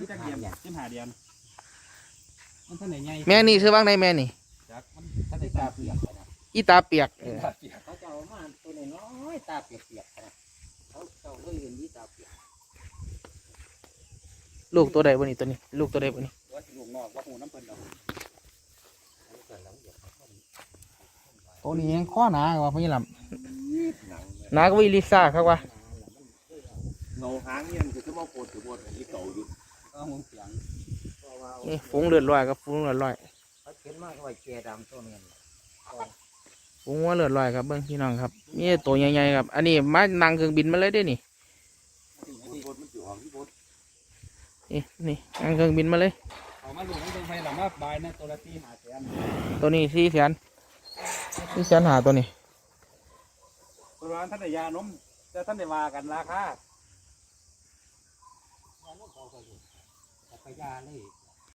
ที่จักเดียนสิบห้าเดียนมันท่านไหนใหญ่แม่นี่ซื้อบ้างในแม่นี่จักมันท่านไหนตาเปียกนะอีตาเปียกเออตาเปียกเขาจะเอามาตัวน้อยๆตาเปียกๆนะเขาเจ้าเลยเห็นดีตาเปียกลูกตัวใดบ่นี่ตัวนี้ ลูกตัวใดบ่นี่ว่าสิลูกนอกว่าหูน้ำเปิ้ลดอกอันนี้ก็แล้วเดี๋ยวเขาก็ตัวนี้ยังข้อหนาว่าพี่ลหนังำหนาก็วิลิซ่าครับว่าเงาหางเนี่ยมันคือจะมาโคตรถือว่าที่เก่าอยู่ ก็หูเสียงเพราะว่านี่ฝูงเลือดลอยครับฝูงเลือดลอยเขาเข็นมากไว้แกดำตัวนี้ฝูงว่าเลือดลอยครับเบิ้งพี่น้องครับนี่ตัวใหญ่ๆครับ อันนี้มานั่งเครื่องบินมาเลยได้อนี่บดมันอยู่ห้องที่บดนี่นี่นั่งเครื่องบินมาเลยเอามาลูกมันเป็นไฟหลังว่าบายนะตัวละสี่ห้าแสนตัวนี้สี่แสนสี่แสนหาตัวนี้เพราะว่าท่านไหนยานมจะท่านไหนว่ากันราคาเขาก็อยู่ จักรยานเลย